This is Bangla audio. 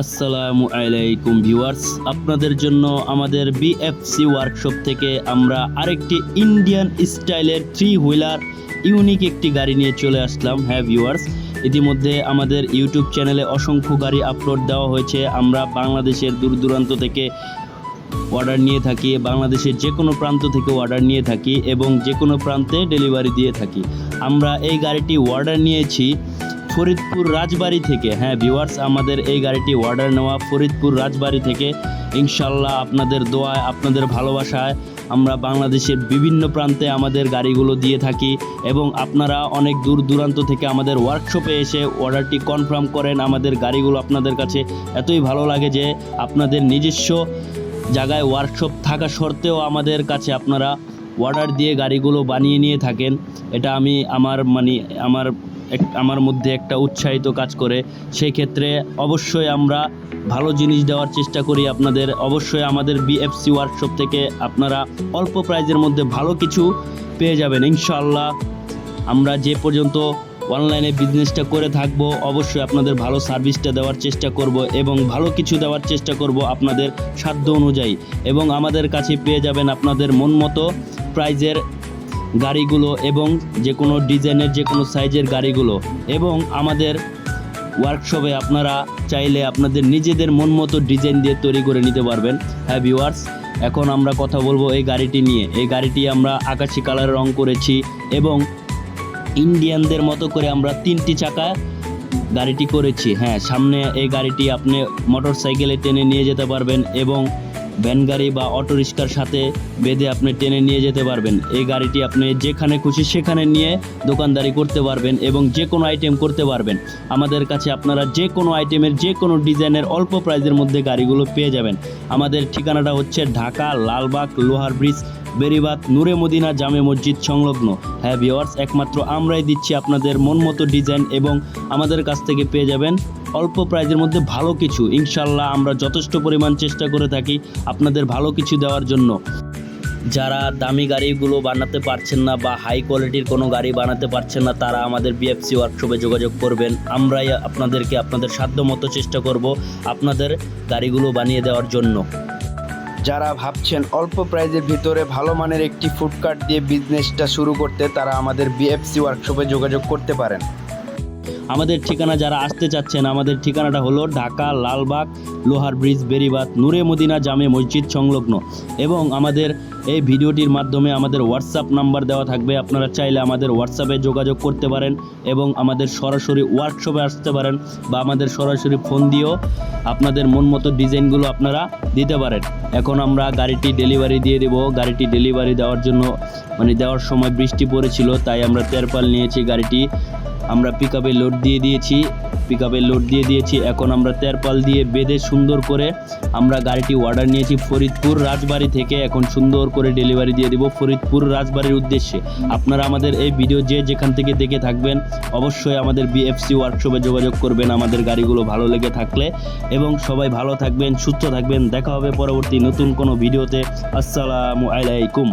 আসসালামু আলাইকুম ভিউয়ার্স। আপনাদের জন্য আমাদের বিএফসি ওয়ার্কশপ থেকে আমরা আরেকটি ইন্ডিয়ান স্টাইলের থ্রি হুইলার ইউনিক একটি গাড়ি নিয়ে চলে আসলাম হ্যাঁ ভিউয়ার্স? ইতিমধ্যে আমাদের ইউটিউব চ্যানেলে অসংখ্য গাড়ি আপলোড দেওয়া হয়েছে। আমরা বাংলাদেশের দূর দূরান্ত থেকে অর্ডার নিয়ে থাকি, বাংলাদেশের যে কোনো প্রান্ত থেকে অর্ডার নিয়ে থাকি এবং যে কোনো প্রান্তে ডেলিভারি দিয়ে থাকি। আমরা এই গাড়িটি অর্ডার নিয়েছি ফরিদপুর রাজবাড়ি থেকে। হ্যাঁ ভিউয়ার্স আমাদের এই গাড়িটি অর্ডার নেওয়া ফরিদপুর রাজবাড়ি থেকে। ইনশাল্লাহ আপনাদের দোয়ায়, আপনাদের ভালোবাসায় আমরা বাংলাদেশের বিভিন্ন প্রান্তে আমাদের গাড়িগুলো দিয়ে থাকি এবং আপনারা অনেক দূর দূরান্ত থেকে আমাদের ওয়ার্কশপে এসে অর্ডারটি কনফার্ম করেন। আমাদের গাড়িগুলো আপনাদের কাছে এতই ভালো লাগে যে আপনাদের নিজস্ব জায়গায় ওয়ার্কশপ থাকা সত্ত্বেও আমাদের কাছে আপনারা অর্ডার দিয়ে গাড়িগুলো বানিয়ে নিয়ে থাকেন। এটা আমি আমার মানে আমার এক- আমার মধ্যে একটা উৎসাহিত কাজ করে। সেই ক্ষেত্রে অবশ্যই আমরা ভালো জিনিস দেওয়ার চেষ্টা করি আপনাদের। অবশ্যই আমাদের বিএফসি ওয়ার্কশপ থেকে আপনারা অল্প প্রাইজের মধ্যে ভালো কিছু পেয়ে যাবেন ইনশাল্লাহ আমরা যে পর্যন্ত অনলাইনে বিজনেসটা করে থাকব, অবশ্যই আপনাদের ভালো সার্ভিসটা দেওয়ার চেষ্টা করব এবং ভালো কিছু দেওয়ার চেষ্টা করব আপনাদের সাধ্য অনুযায়ী। এবং আমাদের কাছে পেয়ে যাবেন আপনাদের মন মতো প্রাইজের গাড়িগুলো এবং যে কোনো ডিজাইনের যে কোনো সাইজের গাড়িগুলো এবং আমাদের ওয়ার্কশপে আপনারা চাইলে আপনাদের নিজেদের মন মতো ডিজাইন দিয়ে তৈরি করে নিতে পারবেন। হ্যাঁ ভিউয়ার্স এখন আমরা কথা বলব এই গাড়িটি নিয়ে। এই গাড়িটি আমরা আকাশি কালার রং করেছি এবং ইন্ডিয়ানদের মতো করে আমরা তিনটি চাকা গাড়িটি করেছি। হ্যাঁ সামনে এই গাড়িটি আপনি মোটর সাইকেলে টেনে নিয়ে যেতে পারবেন এবং ভ্যান গাড়ি বা অটো রিক্সার সাথে বেঁধে আপনি টেনে নিয়ে যেতে পারবেন। এই গাড়িটি আপনি যেখানে খুশি সেখানে নিয়ে দোকানদারি করতে পারবেন এবং যে কোনো আইটেম করতে পারবেন। আমাদের কাছে আপনারা যে কোনো আইটেমের যে কোনো ডিজাইনের অল্প প্রাইজের মধ্যে গাড়িগুলো পেয়ে যাবেন। আমাদের ঠিকানাটা হচ্ছে ঢাকা লালবাগ লোহার ব্রিজ বেরিবাদ নূরে মদিনা জামে মসজিদ সংলগ্ন। হ্যাঁ ভিওয়ার্স একমাত্র আমরাই দিচ্ছি আপনাদের মন মতো ডিজাইন এবং আমাদের কাছ থেকে পেয়ে যাবেন অল্প প্রাইজের মধ্যে ভালো কিছু। ইনশাল্লাহ আমরা যথেষ্ট পরিমাণ চেষ্টা করে থাকি আপনাদের ভালো কিছু দেওয়ার জন্য। যারা দামি গাড়িগুলো বানাতে পারছেন না বা হাই কোয়ালিটির কোনো গাড়ি বানাতে পারছেন না, তারা আমাদের বিএফসি ওয়ার্কশপে যোগাযোগ করবেন। আমরাই আপনাদেরকে আপনাদের সাধ্য মতো চেষ্টা করব আপনাদের গাড়িগুলো বানিয়ে দেওয়ার জন্য। যারা ভাবছেন অল্প প্রাইজের ভিতরে ভালো মানের একটি ফুডকার্ট দিয়ে বিজনেসটা শুরু করতে, তারা আমাদের বিএফসি ওয়ার্কশপে যোগাযোগ করতে পারেন। আমাদের ঠিকানা যারা আসতে চাচ্ছেন, আমাদের ঠিকানাটা হলো ঢাকা, লালবাগ, লোহার ব্রিজ, বেরিবাদ, নূরে মদিনা জামে মসজিদ সংলগ্ন। এবং আমাদের এই ভিডিওটির মাধ্যমে আমাদের হোয়াটসঅ্যাপ নাম্বার দেওয়া থাকবে। আপনারা চাইলে আমাদের হোয়াটসঅ্যাপে যোগাযোগ করতে পারেন এবং আমাদের সরাসরি ওয়ার্কশপে আসতে পারেন বা আমাদের সরাসরি ফোন দিয়েও আপনাদের মন মতো ডিজাইনগুলো আপনারা দিতে পারেন। এখন আমরা গাড়িটি ডেলিভারি দিয়ে দেবো। গাড়িটি ডেলিভারি দেওয়ার জন্য মানে দেওয়ার সময় বৃষ্টি পড়েছিল, তাই আমরা তেরপাল নিয়েছি গাড়িটি। আমরা পিক আপে লোড দিয়ে দিয়েছি। পিক লোড দিয়ে দিয়েছি। এখন আমরা তেরপাল দিয়ে বেঁধে সুন্দর করে আমরা গাড়িটি অর্ডার নিয়েছি ফরিদপুর রাজবাড়ি থেকে। এখন সুন্দর করে ডেলিভারি দিয়ে দেবো ফরিদপুর রাজবাড়ির উদ্দেশ্যে। আপনারা আমাদের এই ভিডিও যে যেখান থেকে দেখে থাকবেন, অবশ্যই আমাদের বিএফসি ওয়ার্কশপে যোগাযোগ করবেন। আমাদের গাড়িগুলো ভালো লেগে থাকলে এবং সবাই ভালো থাকবেন, সুস্থ থাকবেন। দেখা হবে পরবর্তী নতুন কোনো ভিডিওতে আসসালামু আলাইকুম।